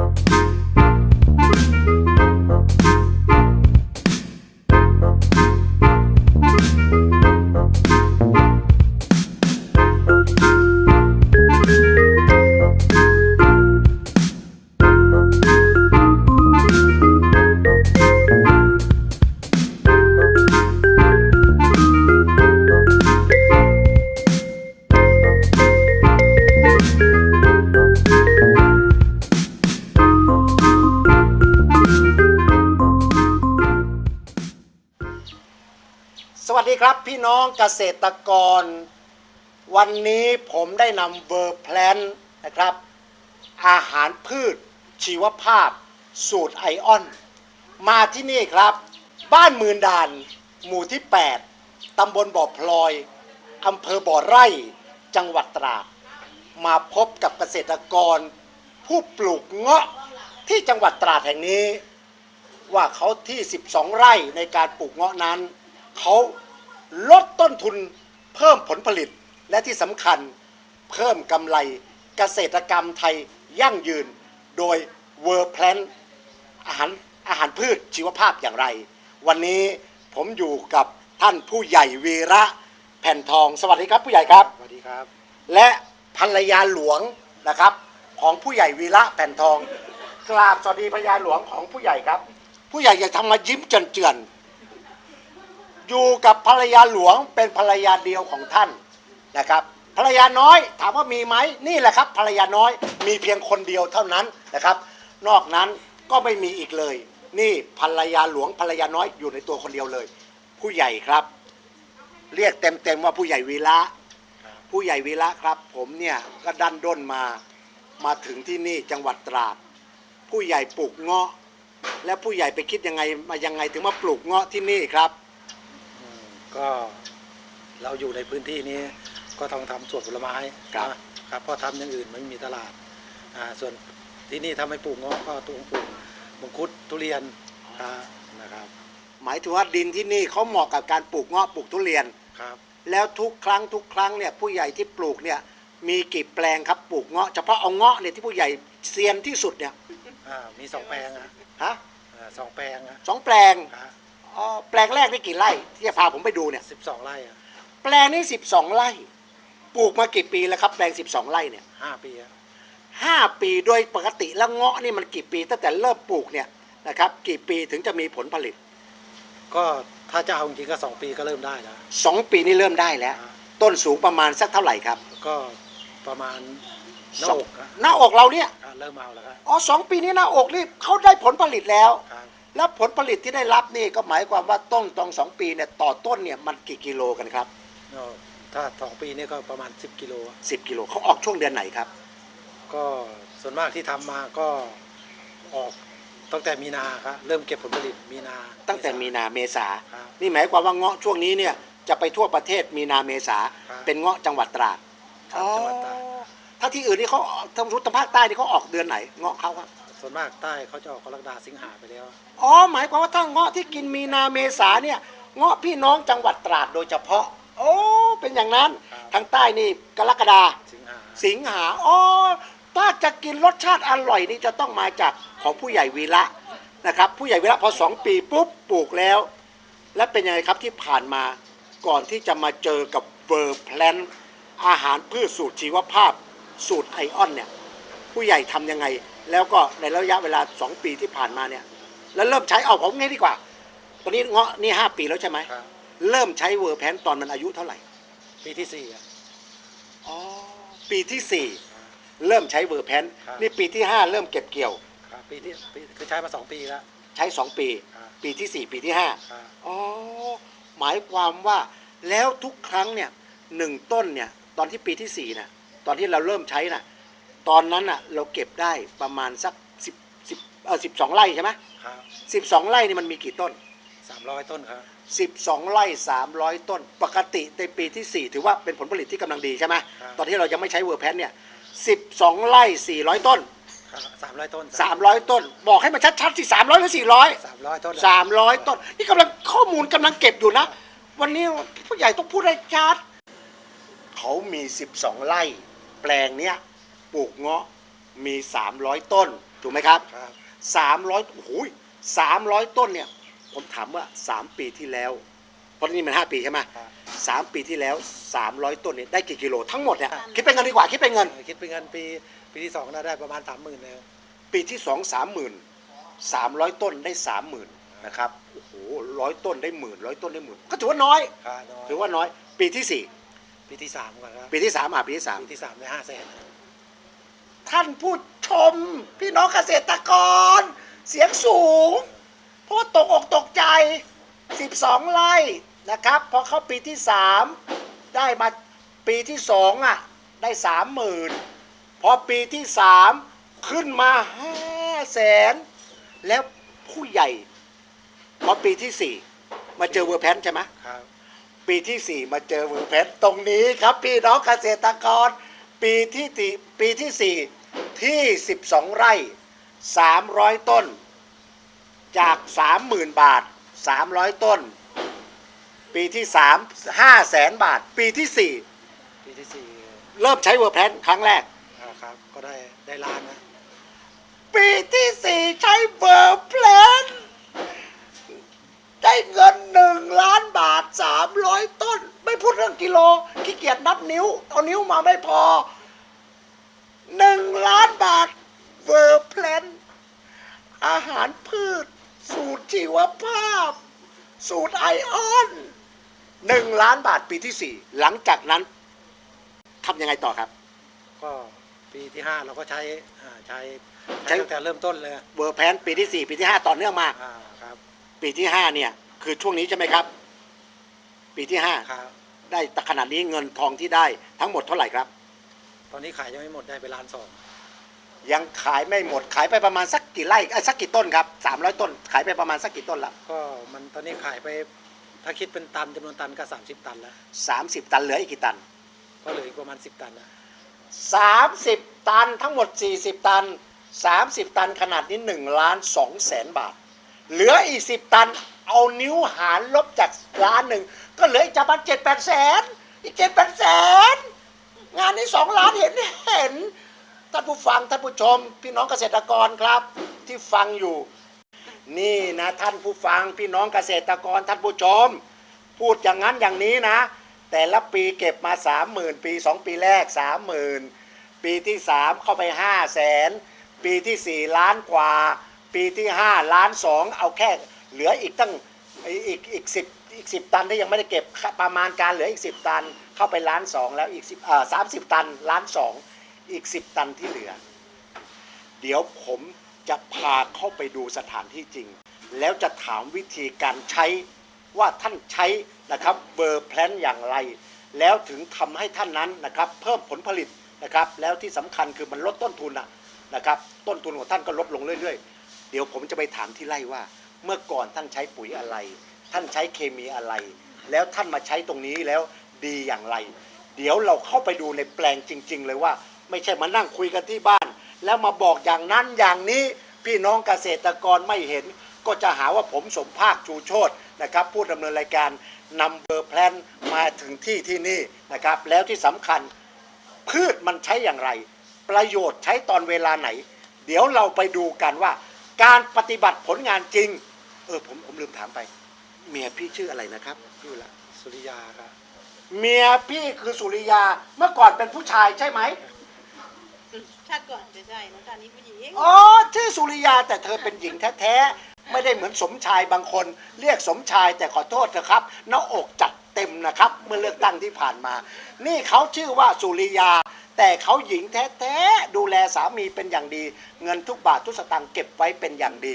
you สวัสดีครับพี่น้องเกษตรกร วันนี้ผมได้นำเวอร์แพลนนะครับ อาหารพืช ชีวภาพ สูตรไอออน มาที่นี่ครับ บ้านหมื่นด่าน หมู่ที่ 8ตำบลบ่อพลอยอำเภอบ่อไร่ จังหวัดตราด มาพบกับเกษตรกร ผู้ปลูกเงาะที่จังหวัดตราดแห่งนี้ ว่าเขาที่ 12 ไร่ในการปลูกเงาะนั้น เขาลดต้นทุนเพิ่มผลผลิตและที่สำคัญเพิ่มกำไรเกษตรกรรมไทยยั่งยืน โดยเวอร์แพลนอาหารอาหารพืชชีวภาพอย่างไร วันนี้ผมอยู่กับท่านผู้ใหญ่วีระแผ่นทอง สวัสดีครับผู้ใหญ่ครับ สวัสดีครับ และภรรยาหลวงนะครับของผู้ใหญ่วีระแผ่นทอง กราบสวัสดีภรรยาหลวงของผู้ใหญ่ครับ ผู้ใหญ่อย่าทำมายิ้มเจือนๆ อยู่กับภรรยาหลวงเป็นภรรยาเดียวของท่านนะครับภรรยาน้อยถามว่ามีไหมนี่แหละครับ ภรรยาน้อยมีเพียงคนเดียวเท่านั้นนะครับ นอกนั้นก็ไม่มีอีกเลย นี่ภรรยาหลวงภรรยาน้อยอยู่ในตัวคนเดียวเลย ผู้ใหญ่ครับ เรียกเต็มๆว่าผู้ใหญ่วีระผู้ใหญ่วีระครับ ผมเนี่ยก็ดันด้นมามาถึงที่นี่จังหวัดตราด ผู้ใหญ่ปลูกเงาะ และผู้ใหญ่ไปคิดยังไงมายังไงถึงมาปลูกเงาะที่นี่ครับ ก็เราอยู่ในพื้นที่นี้ก็ต้องทำสวนผลไม้ครับ นะครับเพราะทำอย่างอื่นไม่มีตลาดอ่าส่วนที่นี่ทำให้ปลูกเงาะก็ต้องปลูกมังคุดทุเรียนครับนะครับหมายถึงว่าดินที่นี่เขาเหมาะกับการปลูกเงาะปลูกทุเรียน ครับ แล้วทุกครั้งทุกครั้งเนี่ยผู้ใหญ่ที่ปลูกเนี่ยมีกี่แปลงครับปลูกเงาะเฉพาะเอาเงาะเนี่ยที่ผู้ใหญ่เซียนที่สุดเนี่ยอ่ามีสองแปลงอะฮะอ่าสองแปลงอะสองแปลง ครับ อ๋อแปลงแรกนี่กี่ไร่ที่จะพาผมไปดูเนี่ย สิบสองไร่อะแปลงนี้12 ไร่ ปลูกมากี่ปีแล้วครับ แปลง 12 ไร่เนี่ยห้าปีอะห้าปีโดยปกติแล้วเงาะนี่มันกี่ปี ตั้งแต่เริ่มปลูกเนี่ยนะครับกี่ปีถึงจะมีผลผลิต ก็ถ้าจะเอาจริงๆก็สองปีก็เริ่มได้แล้ว2 ปีนี่เริ่มได้แล้วอ่าต้นสูงประมาณสักเท่าไหร่ครับก็ประมาณหน้าสองอกอะหน้าอกเราเนี่ยอ่าเริ่มเอาแล้วครับอ๋อสองปีนี้หน้าอกนี่เขาได้ผลผลิตแล้ว ครับ แล้วผลผลิตที่ได้รับนี่ก็หมายความว่าต้นตองสองปีเนี่ยต่อต้นเนี่ยมันกี่กิโลกันครับก็ถ้าสองปีนี่ก็ประมาณ 10 กิโลอะ10กิโลเขาออกช่วงเดือนไหนครับ ก็ส่วนมากที่ทำมาก็ออกตั้งแต่มีนาครับเริ่มเก็บผลผลิตมีนาตั้งแต่มีนาเมษา ครับ นี่หมายความว่าเงาะช่วงนี้เนี่ยจะไปทั่วประเทศมีนาเมษาครับ เป็นเงาะจังหวัดตราดครับจังหวัดตากถ้าที่อื่นนี่เขาทางรุทางภาคใต้นี่เขาออกเดือนไหนเงาะเขาครับ ส่วนมากใต้เขาจะออกกรกฎาสิงหาไปแล้ว อ๋อหมายความว่าถ้าเงาะที่กินมีนาเมษาเนี่ยเงาะพี่น้องจังหวัดตราดโดยเฉพาะ โอ้เป็นอย่างนั้นครับทางใต้นี่กรกฎาสิงหาสิงหาอ๋อถ้าจะกินรสชาติอร่อยนี่จะต้องมาจากของผู้ใหญ่วีระนะครับ ผู้ใหญ่วีระพอสองปีปุ๊บปลูกแล้ว และเป็นยังไงครับที่ผ่านมาก่อนที่จะมาเจอกับเวอร์แพลนอาหารพืชสูตรชีวภาพสูตรไอออนเนี่ยผู้ใหญ่ทำยังไงแล้วก็ในระยะเวลา 2 ปีที่ผ่านมาเนี่ย แล้วเริ่มใช้เอาผมงี้ดีกว่า ตอนนี้เงาะนี่5ปีแล้วใช่ไหมครับ เริ่มใช้เวอร์แพนตอนมันอายุเท่าไหร่ปีที่สี่อะ อ๋อปีที่4เริ่มใช้เวอร์แพนครับ นี่ปีที่5เริ่มเก็บเกี่ยว ครับปีที่ปีคือใช้มาสองปีแล้ว ใช้2ปี ครับ ปีที่4ปีที่ครับ5อ๋อ หมายความว่าแล้วทุกครั้งเนี่ยหนึ่งต้นเนี่ย ตอนที่ปีที่4น่ะ ตอนที่เราเริ่มใช้น่ะ ตอนนั้นน่ะเราเก็บได้ประมาณสัก10 10เออ12ไร่ใช่ไหมครับ12ไร่นี่มันมีกี่ต้นสามร้อยต้นครับ12ไร่300ต้น ปกติในปีที่4ถือว่าเป็นผลผลิตที่กำลังดีใช่ไหมครับตอนที่เรายังไม่ใช้เวอร์แพนเนี่ย12ไร่400ต้นครับสามร้อยต้น300ต้น บอกให้มันชัดๆสิ300หรือ400สามร้อยต้น300ต้น นี่กำลังข้อมูลกำลังเก็บอยู่นะ วันนี้ผู้ใหญ่ต้องพูดให้ชัด เขามี12ไร่แปลงเนี้ย ปลูกเงาะมี 300 ต้นถูกไหมครับ ครับ300โอ้โห300 ต้นเนี่ย ผมถามว่า 3 ปีที่แล้ว เพราะนี่มัน 5 ปีใช่ไหมครับสามปีที่แล้ว 300 ต้นเนี่ยได้กี่กิโลทั้งหมดเนี่ยคิดเป็นเงินดีกว่าคิดเป็นเงิน เอ่อคิดเป็นเงินปีปีที่สองน่าได้ประมาณสามหมื่นเลยปีที่สองสามหมื่นสามร้อยต้นได้สามหมื่นนะครับโอ้โหร้อยต้นได้หมื่นร้อยต้นได้หมื่นก็ถือว่าน้อยครับน้อยถือว่าน้อย ปีที่สี่ปีที่สามก่อนครับปีที่สามอะปีที่สาม ปีที่สามได้ห้าแสน ท่านผู้ชม พี่น้องเกษตรกร เสียงสูง เพราะว่าตกอกตกใจ 12 ไร่นะครับ พอเข้าปีที่ 3 ได้มาปีที่2อะได้ 30,000 พอปีที่ 3 ขึ้นมา5แสนแล้วผู้ใหญ่ พอปีที่ 4 มาเจอเวอร์แพนใช่ไหมครับปีที่ 4 มาเจอเวอร์แพนตรงนี้ครับ พี่น้องเกษตรกร ปีที่สี่ปีที่ 4 ที่ 12 ไร่ 300 ต้น จาก 30,000 บาท 300 ต้น ปีที่ 3 5แสนบาท ปีที่ ปีที่สี่4 เริ่มใช้เวอร์แพนครั้งแรก อ่าครับ ก็ได้ได้ล้านนะปีที่ 4 ใช้เวอร์แพลนได้เงิน1ล้านบาท 300 ต้น ไม่พูดเรื่องกิโลขี้เกียจนับนิ้ว เอานิ้วมาไม่พอ 1ล้านบาทเวอร์แพลนอาหารพืช สูตรชีวภาพ สูตรไอออน1ล้านบาทปีที่4หลังจากนั้นทำยังไงต่อครับ ก็ปีที่ห้าเราก็ใช้อ่าใช้ใช้ใช้ ตั้งแต่เริ่มต้นเลยเวอร์แพนปีที่4ปีที่5ต่อเนื่องมาอ่าครับปีที่5เนี่ยคือช่วงนี้ใช่ไหมครับ ปีที่ครับ5ได้แต่ขนาดนี้เงินทองที่ได้ทั้งหมดเท่าไหร่ครับ ตอนนี้ขายยังไม่หมดได้ไปล้านสองยังขายไม่หมดขายไปประมาณสักกี่ไร่เอ้ยสักกี่ต้นครับ300 ต้น ขายไปประมาณสักกี่ต้นละก็มันตอนนี้ขายไปถ้าคิดเป็นตันจำนวนตันก็ 30 ตันแล้ว 30 ตันเหลืออีกกี่ตัน ก็เหลืออีกประมาณ 10 ตันนะ30 ตันทั้งหมด 40 ตัน 30 ตันขนาดนี้1ล้าน2แสนบาท เหลืออีก 10 ตัน เอานิ้วหารลบจากล้านหนึ่งก็เหลืออีกจะประมาณ7 8แสนอีก7 8แสน งานนี้2ล้านเห็นเห็นท่านผู้ฟังท่านผู้ชม พี่น้องเกษตรกรครับ ที่ฟังอยู่ นี่นะท่านผู้ฟังพี่น้องเกษตรกรท่านผู้ชม พูดอย่างนั้นอย่างนี้นะ แต่ละปีเก็บมาสามหมื่นปีสองปีแรกสามหมื่นปีที่สามเข้าไปห้าแสนปีที่สี่ล้านกว่า ปีที่ห้าล้านสองเอาแค่เหลืออีกตั้งอีกอีกสิบอีกสิบตันที่ยังไม่ได้เก็บประมาณการเหลืออีกสิบตัน เข้าไปล้านสองแล้วอีกสิบเอ่อสามสิบตันล้านสองอีกสิบตันที่เหลือ เดี๋ยวผมจะพาเข้าไปดูสถานที่จริง แล้วจะถามวิธีการใช้ว่าท่านใช้นะครับเบอร์แพลนอย่างไร แล้วถึงทำให้ท่านนั้นนะครับ เพิ่มผลผลิตนะครับ แล้วที่สำคัญคือมันลดต้นทุนนะนะครับ ต้นทุนของท่านก็ลดลงเรื่อยๆ เดี๋ยวผมจะไปถามที่ไร่ว่า เมื่อก่อนท่านใช้ปุ๋ยอะไร ท่านใช้เคมีอะไร แล้วท่านมาใช้ตรงนี้แล้ว ดีอย่างไร เดี๋ยวเราเข้าไปดูในแปลงจริง ๆ เลยว่า ไม่ใช่มานั่งคุยกันที่บ้าน แล้วมาบอกอย่างนั้นอย่างนี้พี่น้องเกษตรกรไม่เห็น ก็จะหาว่าผมสมภาคชูโชตนะครับผู้ดำเนินรายการนำเบอร์แพลนมาถึงที่ที่นี่นะครับแล้วที่สำคัญพืชมันใช้อย่างไร ประโยชน์ใช้ตอนเวลาไหน เดี๋ยวเราไปดูกันว่า การปฏิบัติผลงานจริง เออผมผมลืมถามไป เมียพี่ชื่ออะไรนะครับพี่ละสุริยาครับ เมียพี่คือสุริยาเมื่อก่อนเป็นผู้ชายใช่ไหมชาติก่อนจะใช่นะชาตินี้ผู้หญิงอ๋อชื่อสุริยาแต่เธอเป็นหญิงแท้ๆไม่ได้เหมือนสมชายบางคน เรียกสมชายแต่ขอโทษเถอะครับหน้าอกจัดเต็มนะครับ เมื่อเลือกตั้งที่ผ่านมา นี่เขาชื่อว่าสุริยา แต่เขาหญิงแท้ๆดูแลสามีเป็นอย่างดี เงินทุกบาททุกสตางค์เก็บไว้เป็นอย่างดี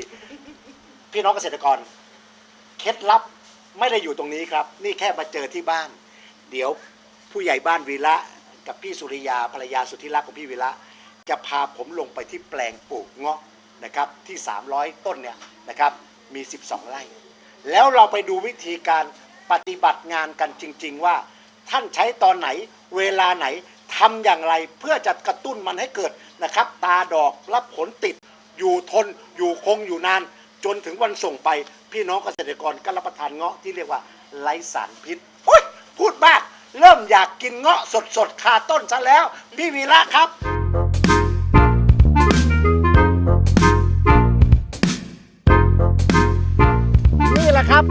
พี่น้องเกษตรกร เคล็ดลับไม่ได้อยู่ตรงนี้ครับ นี่แค่มาเจอที่บ้าน เดี๋ยวผู้ใหญ่บ้านวีระกับพี่สุริยาภรรยาสุดที่รักของพี่วีระจะพาผมลงไปที่แปลงปลูกเงาะนะครับที่ 300 ต้นเนี่ยนะครับมี 12 ไร่ แล้วเราไปดูวิธีการปฏิบัติงานกันจริง ๆ ว่า ท่านใช้ตอนไหนเวลาไหนทำอย่างไรเพื่อจะกระตุ้นมันให้เกิดนะครับ ตาดอกรับผลติด อยู่ทนอยู่คงอยู่นาน จนถึงวันส่งไป พี่น้องเกษตรกรก็รับประทานเงาะที่เรียกว่าไร้สารพิษ พูดมาก เริ่มอยากกินเงาะสดๆ คาต้นซะแล้ว พี่วีระครับ นี่แหละครับ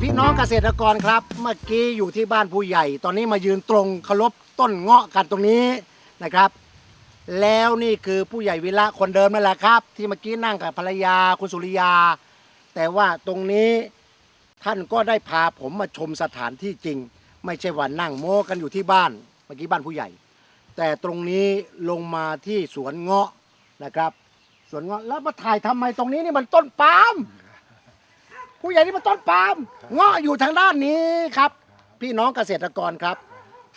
พี่น้องเกษตรกรครับ เมื่อกี้อยู่ที่บ้านผู้ใหญ่ ตอนนี้มายืนตรงเคารพต้นเงาะกันตรงนี้นะครับ แล้วนี่คือผู้ใหญ่วีระคนเดิมนั่นแหละครับ ที่เมื่อกี้นั่งกับภรรยาคุณสุริยา แต่ว่าตรงนี้ ท่านก็ได้พาผมมาชมสถานที่จริง ไม่ใช่ว่านั่งโม้กันอยู่ที่บ้านเมื่อกี้บ้านผู้ใหญ่ แต่ตรงนี้ลงมาที่สวนเงาะนะครับ สวนเงาะแล้วมาถ่ายทำไมตรงนี้นี่มันต้นปาล์มผู้ใหญ่นี่มันต้นปาล์มเงาะอยู่ทางด้านนี้ครับ พี่น้องเกษตรกรครับ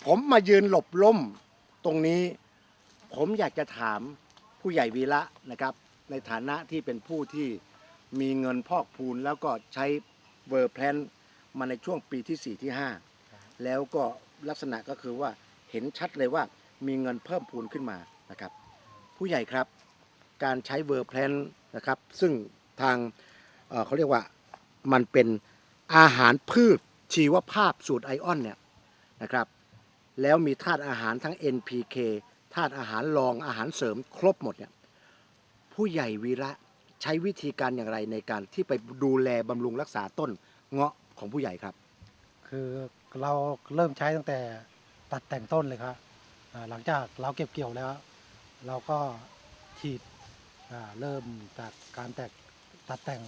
ผมมายืนหลบล่มตรงนี้ ผมอยากจะถามผู้ใหญ่วีระนะครับ ในฐานะที่เป็นผู้ที่มีเงินพอกพูนแล้วก็ใช้ เวอร์แพลนมาในช่วงปีที่ 4 ที่ 5 แล้วก็ลักษณะก็คือว่าเห็นชัดเลยว่ามีเงินเพิ่มพูนขึ้นมานะครับ ผู้ใหญ่ครับการใช้เวอร์แพลนนะครับ ซึ่งทางเอ่อเขาเรียกว่ามันเป็นอาหารพืชชีวภาพสูตรไอออนเนี่ยนะครับ แล้วมีธาตุอาหารทั้ง NPK ธาตุอาหารรองอาหารเสริมครบหมดเนี่ยผู้ใหญ่วีระ ใช้วิธีการอย่างไรในการที่ไปดูแลบำรุงรักษาต้นเงาะของผู้ใหญ่ครับ คือเราเริ่มใช้ตั้งแต่ตัดแต่งต้นเลยครับอ่าหลังจากเราเก็บเกี่ยวแล้ว เราก็ฉีดอ่าเริ่มจากการแตกตัดแต่ง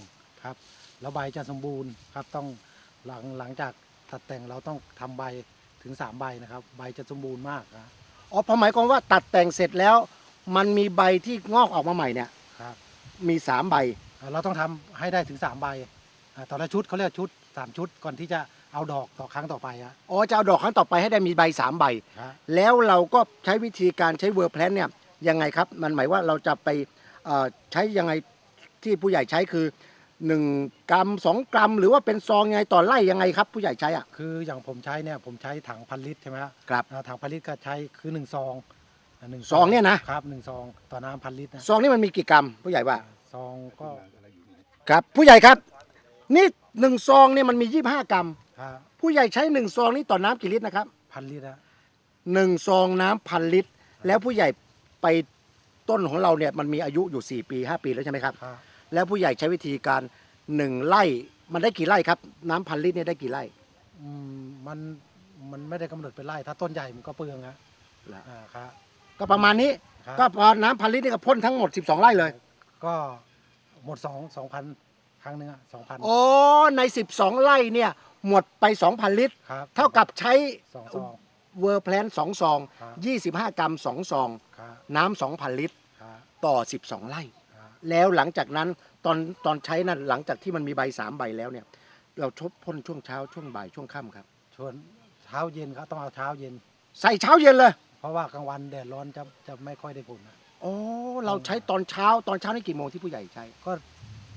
ครับแล้วใบจะสมบูรณ์ครับต้องหลังหลังจากตัดแต่งเราต้องทำใบถึง 3 ใบนะครับ ใบจะสมบูรณ์มากครับอ๋อพอหมายความว่าตัดแต่งเสร็จแล้ว มันมีใบที่งอกออกมาใหม่เนี่ย ครับ มีสามใบ อ่าเราต้องทำให้ได้ถึง3ใบอ่าต่อละชุดเขาเรียกชุด3ชุดก่อนที่จะเอาดอกต่อครั้งต่อไปอะอ๋อจะเอาดอกครั้งต่อไปให้ได้มีใบสามใบครับแล้วเราก็ใช้วิธีการใช้เวอร์แพลนเนี่ยยังไงครับ มันหมายว่าเราจะไปเอ่อใช้ยังไงที่ผู้ใหญ่ใช้คือ 1 กรัม 2 กรัม หรือว่าเป็นซองยังไงต่อไร่ยังไงครับ ผู้ใหญ่ใช้อะคืออย่างผมใช้เนี่ยผมใช้ถังพันลิตรใช่ไหมครับครับ อ่าถังพันลิตรก็ใช้คือหนึ่งซองา หนึ่งซองเนี่ยนะ ครับหนึ่งซองต่อน้ำพันลิตรนะซองนี่มันมีกี่กรัมผู้ใหญ่ว่าซองก็ครับ ผู้ใหญ่ครับ นี่หนึ่งซองเนี่ยมันมี25กรัมครับผู้ใหญ่ใช้หนึ่งซองนี่ต่อน้ำกี่ลิตรนะครับพันลิตรนะหนึ่งซองน้ำพันลิตร แล้วผู้ใหญ่ไปต้นของเราเนี่ยมันมีอายุอยู่4ปี5ปีแล้วใช่ไหมครับ ครับแล้วผู้ใหญ่ใช้วิธีการหนึ่งไร่มันได้กี่ไร่ครับ น้ำพันลิตรเนี่ยได้กี่ไร่ อืมมันมันไม่ได้กำหนดเป็นไร่ถ้าต้นใหญ่มันก็เปลืองนะแล้วอ่าครับ ก็ประมาณนี้ ครับ ก็พอน้ำพันลิตรนี่ก็พ่นทั้งหมด 12 ไร่เลย ก็หมดสองสองพันครั้งหนึงอะสองพันอ๋อใน 12 ไร่เนี่ย หมดไป 2,000 ลิตร ครับเท่ากับใช้สองซอง เวอร์แพลนสองซอง ครับ 25 กรัม 2 ซอง ครับน้ำ2,000 ลิตร ครับต่อ 12 ไร่ ครับ แล้วหลังจากนั้นตอนตอนใช้นั้นหลังจากที่มันมีใบสามใบแล้วเนี่ย เราทบพ่นช่วงเช้าช่วงบ่ายช่วงค่ำครับ ชวนเช้าเย็นครับต้องเอาเช้าเย็น ใส่เช้าเย็นเลย เพราะว่ากลางวันแดดร้อนจะจะไม่ค่อยได้ผลนะอ๋อเราใช้ตอนเช้าตอนเช้านี่กี่โมงที่ผู้ใหญ่ใช้ ก็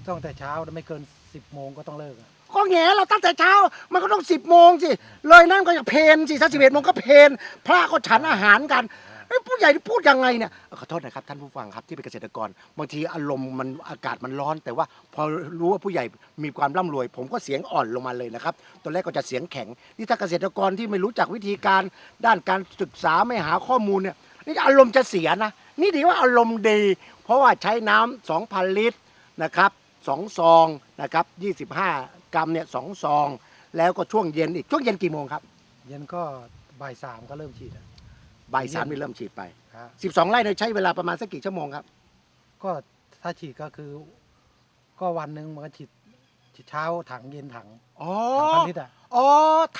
ตั้งแต่เช้าไม่เกิน 10โมงก็ต้องเลิกอะ ก็แง่เราตั้งแต่เช้า มันก็ต้องสิบโมงสิ เลยนั่นก็จะเพนสิถ้าสิบเอ็ดโมงก็เพนพระก็ฉันอาหารกันเอ้ ยผู้ใหญ่ที่พูดยังไงเนี่ยเอ่อขอโทษนะครับท่านผู้ฟังครับที่เป็นเกษตรกร บางทีอารมณ์มันอากาศมันร้อน แต่ว่าพอรู้ว่าผู้ใหญ่มีความร่ำรวย ผมก็เสียงอ่อนลงมาเลยนะครับตอนแรกก็จะเสียงแข็งนี่ถ้าเกษตรกรที่ไม่รู้จักวิธีการด้านการศึกษาไม่หาข้อมูลเนี่ยนี่อารมณ์จะเสียนะ นี่ดีว่าอารมณ์ดี เพราะว่าใช้น้ำ2,000 ลิตรนะครับสองซองนะครับ25 กรัมเนี่ยสองซอง แล้วก็ช่วงเย็นอีกช่วงเย็นกี่โมงครับ เย็นก็บ่ายสามก็เริ่มฉีดอะ บ่ายสามนี่เริ่มฉีดไปครับ12 ไร่เนี่ยใช้เวลาประมาณสักกี่ชั่วโมงครับ ก็ถ้าฉีดก็คือ ก็วันหนึ่งมันก็ฉีดฉีดเช้าถังเย็นถังอ๋อ ถังพันลิตรอะ อ๋อ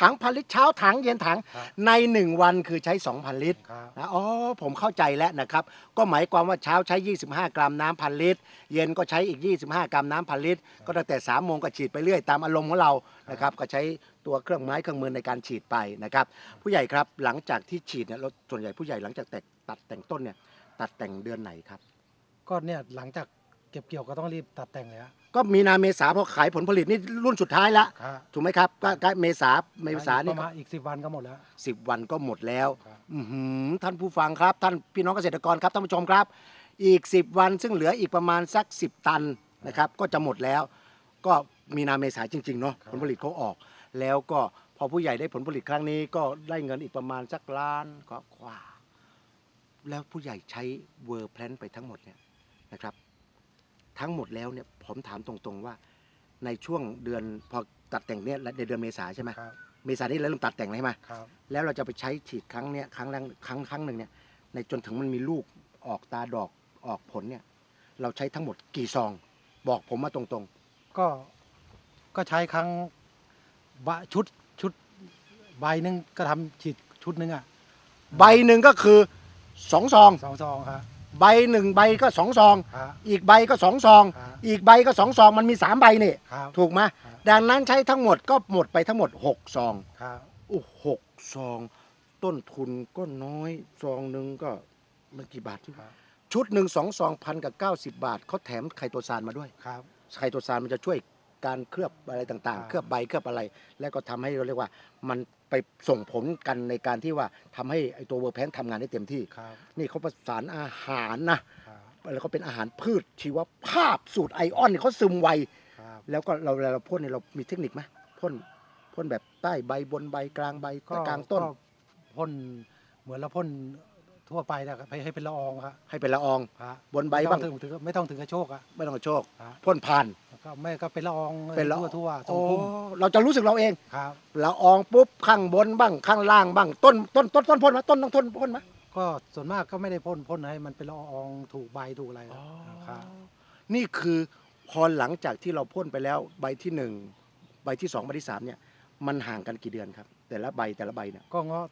ถังพันลิตรเช้าถังเย็นถัง ครับ ใน 1 วันคือใช้ 2,000 ลิตร ครับ นะอ๋อผมเข้าใจแล้วนะครับ ก็หมายความว่าเช้าใช้ 25 กรัมน้ำพันลิตร เย็นก็ใช้อีก 25 กรัมน้ำพันลิตร ก็ตั้งแต่3โมงก็ฉีดไปเรื่อยตามอารมณ์ของเรานะครับก็ใช้ ตัวเครื่องไม้เครื่องมือในการฉีดไปนะครับ ผู้ใหญ่ครับหลังจากที่ฉีดเนี่ยเราส่วนใหญ่ผู้ใหญ่หลังจากแตกตัดแต่งต้นเนี่ยตัดแต่งเดือนไหนครับ ก็เนี่ยหลังจากเก็บเกี่ยวก็ต้องรีบตัดแต่งเลยอะก็มีนาเมษาพอขายผลผลิตนี่รุ่นสุดท้ายแล้วครับ ถูกไหมครับก็ก็เมษาเมษาปนี่ระมาณอีกสิบวันก็หมดแล้ว สิบวันก็หมดแล้ว ครับ อื้อหือท่านผู้ฟังครับ ท่านพี่น้องเกษตรกรครับท่านผู้ชมครับ อีก 10 วันซึ่งเหลืออีกประมาณสัก 10 ตันนะครับ ก็จะหมดแล้ว ก็มีนาเมษาจริงๆเนาะผลผลิตเขาออก แล้วก็พอผู้ใหญ่ได้ผลผลิตครั้งนี้ก็ได้เงินอีกประมาณสักล้านก็กว่า แล้วผู้ใหญ่ใช้เวอร์แพลนไปทั้งหมดเนี่ยนะครับ ทั้งหมดแล้วเนี่ยผมถามตรงๆว่า ในช่วงเดือนพอตัดแต่งเนี่ยในเดือนเมษาใช่ไหมครับ เมษานี่เราเริ่มตัดแต่งแล้วใช่ไหมครับแล้วเราจะไปใช้ฉีดครั้งเนี้ยครั้งแรกครั้งครั้งหนึ่งเนี่ยในจนถึงมันมีลูกออกตาดอกออกผลเนี่ย เราใช้ทั้งหมดกี่ซอง บอกผมมาตรงก็ก็ใช้ครั้ง บะชุดชุดใบหนึงก็ทำฉีดชุดหนึงอะๆใบหนึ่งก็คือสองซอง สองซองครับใบหนึ่งใบก็สองซองครับอีกใบก็สองซองครับอีกใบก็สองซอง มันมีสามใบนี่ ครับถูกไหมครับดังนั้นใช้ทั้งหมดก็หมดไปทั้งหมดหกซอง ครับโอ้หกซอง ต้นทุนก็น้อยซองหนึ่งก็มันกี่บาทครับชุดหนึ่งสองซองพันกับเก้าสิบบาทเขาแถมไคโตซานมาด้วย ครับไคโตซานมันจะช่วย การเคลือบอะไรต่างครับๆเคลือบใบเคลือบอะไร แล้วก็ทำให้เราเรียกว่ามันไปส่งผลกันในการที่ว่าทำให้ไอตัวเวอร์แพนทำงานได้เต็มที่ ครับ นี่เขาประสานอาหารนะ ครับแล้วก็เป็นอาหารพืชชีวภาพสูตรไอออนเนี่ยเขาซึมไว ครับ แล้วก็เราเวลาเราพ่นเนี่ยเรามีเทคนิคไหมพ่นพ่นแบบใต้ใบบนใบกลางใบก็กลางต้น ก็พ่นเหมือนเราพ่น ทั่วไปนะครับให้ให้เป็นละอองครับให้เป็นละอองครับบนใบบ้างไม่ต้องถึงถึงไม่ต้องถึงกระโชกอะไม่ต้องกระโชคครับพ่นผ่านก็ไม่ก็เป็นละอองเป็นละทั่วทั่วๆทรโอ้งพุ่มเราจะรู้สึกเราเองครับ ละอองปุ๊บข้างบนบ้างข้างล่างบ้างต้นต้นต้นต้นพ่นไหมต้นต้องต้นพ่นไหมก็ส่วนมากก็ไม่ได้พ่นพ่นให้มันเป็นละอองถูกใบถูกอะไรครับครับนี่คือพอหลังจากที่เราพ่นไปแล้วใบที่หนึ่งใบที่สองใบที่สามเนี่ยมันห่างกันกี่เดือนครับ แต่ละใบแต่ละใบเนี่ยก็เงาะ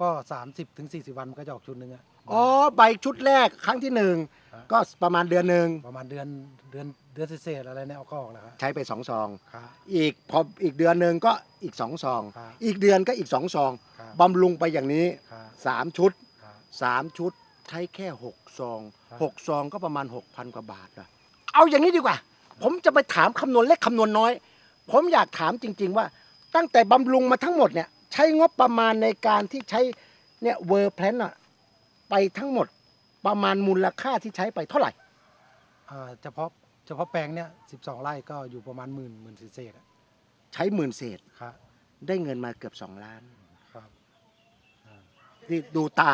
ก็สามสิบถึงสี่สิบวันมันก็จะออกชุดหนึ่งอะอ๋อใบชุดแรกครั้งที่หนึ่งครับก็ประมาณเดือนหนึ่งประมาณเดือนเดือนเดือนเศษๆอะไรเนี่ยเอาก็ออกแล้วครับใช้ไปสองซอง ครับ อีกพออีกเดือนหนึ่งก็อีกสองซอง ครับอีกเดือนก็อีกสองซองครับ บำรุงไปอย่างนี้ครับ สามชุดครับ สามชุดใช้แค่หกซองครับ หกซองก็ประมาณหกพันกว่าบาทอะเอาอย่างนี้ดีกว่า ผมจะไปถามคำนวณเล็กคำนวณน้อย ผมอยากถามจริง ๆ ว่าตั้งแต่บำรุงมาทั้งหมดเนี่ย ใช้งบประมาณในการที่ใช้เนี่ยเวอร์แพลนอะไปทั้งหมดประมาณมูลค่าที่ใช้ไปเท่าไหร่ อ่าเฉพาะเฉพาะแปลงเนี่ยสิบสองไร่ก็อยู่ประมาณหมื่นหมื่นเศษๆอะใช้หมื่นเศษครับได้เงินมาเกือบสองล้านครับนี่ดูตา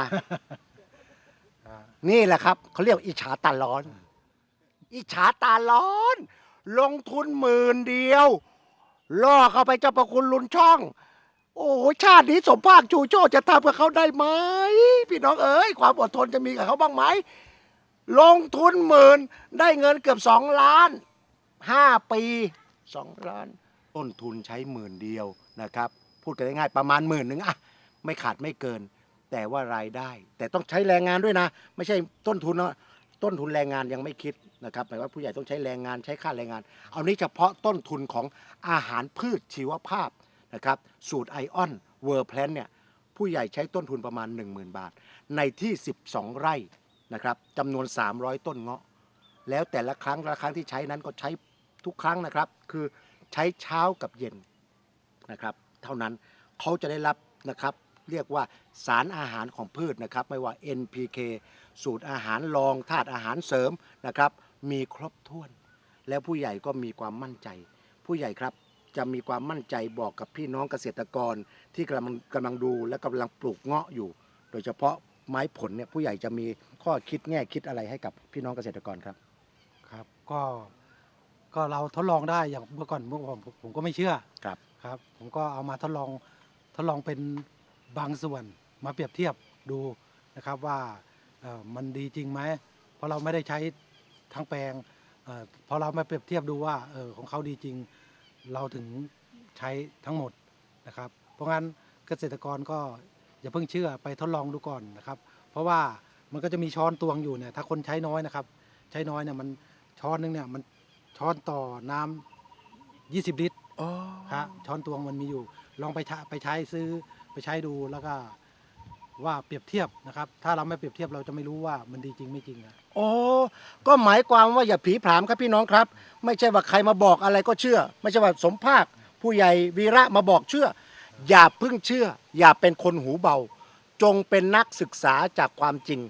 ครับนี่แหละครับเขาเรียกอิจฉาตาร้อน อิจฉาตาร้อน ลงทุนหมื่นเดียว ล่อเข้าไปเจ้าประคุณลุนช่อง โอ้โหชาตินี้สมภาคชูโชคจะทำกับเขาได้ไหมพี่น้องเอ๋ยความอดทนจะมีกับเขาบ้างไหม ลงทุนหมื่นได้เงินเกือบสองล้านห้าปีสองล้าน ต้นทุนใช้หมื่นเดียวนะครับ พูดกันง่ายๆประมาณหมื่นหนึ่งอะไม่ขาดไม่เกิน แต่ว่ารายได้ แต่ต้องใช้แรงงานด้วยนะ ไม่ใช่ต้นทุนนะต้นทุนแรงงานยังไม่คิดนะครับหมายว่าผู้ใหญ่ต้องใช้แรงงานใช้ค่าแรงงาน เอานี้เฉพาะต้นทุนของอาหารพืชชีวภาพ นะครับสูตรไอออนเวอร์แพลนเนี่ยผู้ใหญ่ใช้ต้นทุนประมาณ 10,000 บาท ในที่ 12 ไร่นะครับจำนวน 300 ต้นเงาะ แล้วแต่ละครั้งละครั้งที่ใช้นั้นก็ใช้ทุกครั้งนะครับ คือใช้เช้ากับเย็นนะครับ เท่านั้นเขาจะได้รับนะครับเรียกว่าสารอาหารของพืชนะครับ ไม่ว่า NPK สูตรอาหารรองธาตุอาหารเสริมนะครับ มีครบถ้วน แล้วผู้ใหญ่ก็มีความมั่นใจ ผู้ใหญ่ครับ จะมีความมั่นใจบอกกับพี่น้องเกษตรกรที่กำลังกำลังดูและกำลังปลูกเงาะอยู่ โดยเฉพาะไม้ผลเนี่ยผู้ใหญ่จะมีข้อคิดแง่คิดอะไรให้กับพี่น้องเกษตรกรครับ ครับก็ก็เราทดลองได้อย่างเมื่อก่อนเมื่อก่อนผมผมก็ไม่เชื่อครับครับ ผมก็เอามาทดลองทดลองเป็นบางส่วนมาเปรียบเทียบดูนะครับว่าเอ่อมันดีจริงไหมเพราะเราไม่ได้ใช้ทั้งแปลงเออพอเรามาเปรียบเทียบดูว่าเออของเขาดีจริง เราถึงใช้ทั้งหมดนะครับ เพราะงั้นเกษตรกรก็อย่าเพิ่งเชื่อไปทดลองดูก่อนนะครับ เพราะว่ามันก็จะมีช้อนตวงอยู่เนี่ยถ้าคนใช้น้อยนะครับ ใช้น้อยเนี่ยมันช้อนนึงเนี่ยมันช้อนต่อน้ำ20 ลิตรครับช้อนตวงมันมีอยู่ ลองไปใช้ไปใช้ซื้อไปใช้ดูแล้วก็ ว่าเปรียบเทียบนะครับ ถ้าเราไม่เปรียบเทียบเราจะไม่รู้ว่ามันดีจริงไม่จริงอะโอ้ก็หมายความว่าอย่าผีผามครับพี่น้องครับ ไม่ใช่ว่าใครมาบอกอะไรก็เชื่อ ไม่ใช่ว่าสมภาค ผู้ใหญ่วีระมาบอกเชื่อ อย่าเพิ่งเชื่อ อย่าเป็นคนหูเบา จงเป็นนักศึกษาจากความจริง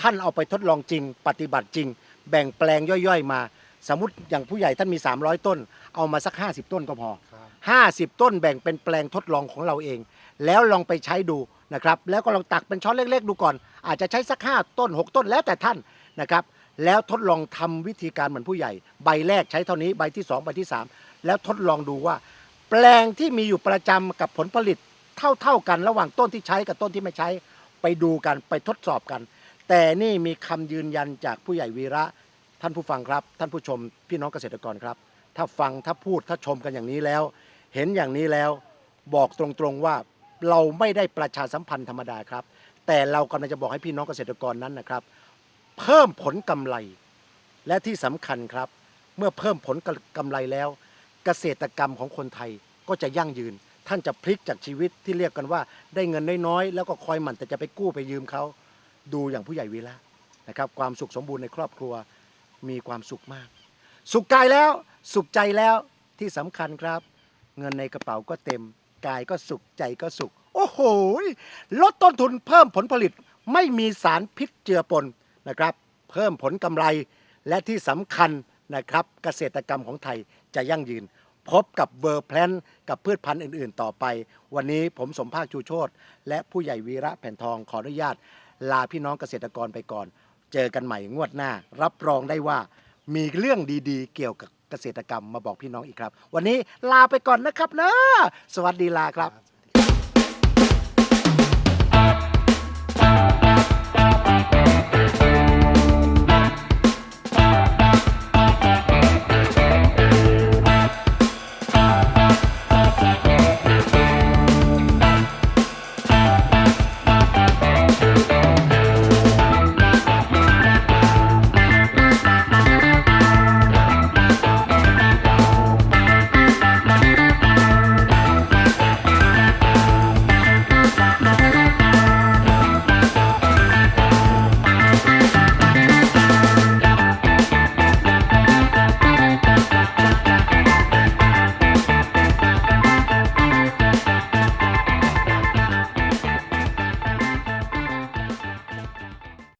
ท่านเอาไปทดลองจริง ปฏิบัติจริง แบ่งแปลงย่อยๆ มา สมมติอย่างผู้ใหญ่ท่านมี 300 ต้น เอามาสัก 50 ต้นก็พอครับ50 ต้นแบ่งเป็นแปลงทดลองของเราเอง แล้วลองไปใช้ดู นะครับแล้วก็ลองตักเป็นช้อนเล็กๆ ดูก่อน อาจจะใช้สัก 5 ต้น 6 ต้นแล้วแต่ท่านนะครับแล้วทดลองทำวิธีการเหมือนผู้ใหญ่ ใบแรกใช้เท่านี้ใบที่ 2 ใบที่ 3 แล้วทดลองดูว่า แปลงที่มีอยู่ประจำกับผลผลิตเท่าๆกันระหว่างต้นที่ใช้กับต้นที่ไม่ใช้ไปดูกันไปทดสอบกัน แต่นี่มีคำยืนยันจากผู้ใหญ่วีระ ท่านผู้ฟังครับ ท่านผู้ชมพี่น้องเกษตรกรครับ ถ้าฟังถ้าพูดถ้าชมกันอย่างนี้แล้ว เห็นอย่างนี้แล้ว บอกตรงๆว่า เราไม่ได้ประชาสัมพันธ์ธรรมดาครับ แต่เรากำลังจะบอกให้พี่น้องเกษตรกรนั้นนะครับ เพิ่มผลกำไรและที่สำคัญครับ เมื่อเพิ่มผลกำไรแล้ว เกษตรกรรมของคนไทยก็จะยั่งยืน ท่านจะพลิกจากชีวิตที่เรียกกันว่า ได้เงินน้อยๆแล้วก็คอยหมั่นแต่จะไปกู้ไปยืมเขาดูอย่างผู้ใหญ่วีระนะครับความสุขสมบูรณ์ในครอบครัวมีความสุขมาก สุขกายแล้วสุขใจแล้วที่สำคัญครับ เงินในกระเป๋าก็เต็ม กายก็สุขใจก็สุข โอ้โห ลดต้นทุนเพิ่มผลผลิตไม่มีสารพิษเจือปนนะครับ เพิ่มผลกำไรและที่สำคัญนะครับ เกษตรกรรมของไทยจะยั่งยืน พบกับเวอร์แพลนกับพืชพันธุ์อื่น ๆ ต่อไป วันนี้ผมสมภาคชูโชตและผู้ใหญ่วีระแผ่นทองขออนุญาต ลาพี่น้องเกษตรกรไปก่อน เจอกันใหม่งวดหน้า รับรองได้ว่ามีเรื่องดีๆ เกี่ยวกับ เกษตรกรรมมาบอกพี่น้องอีกครับ วันนี้ลาไปก่อนนะครับนะสวัสดีลาครับ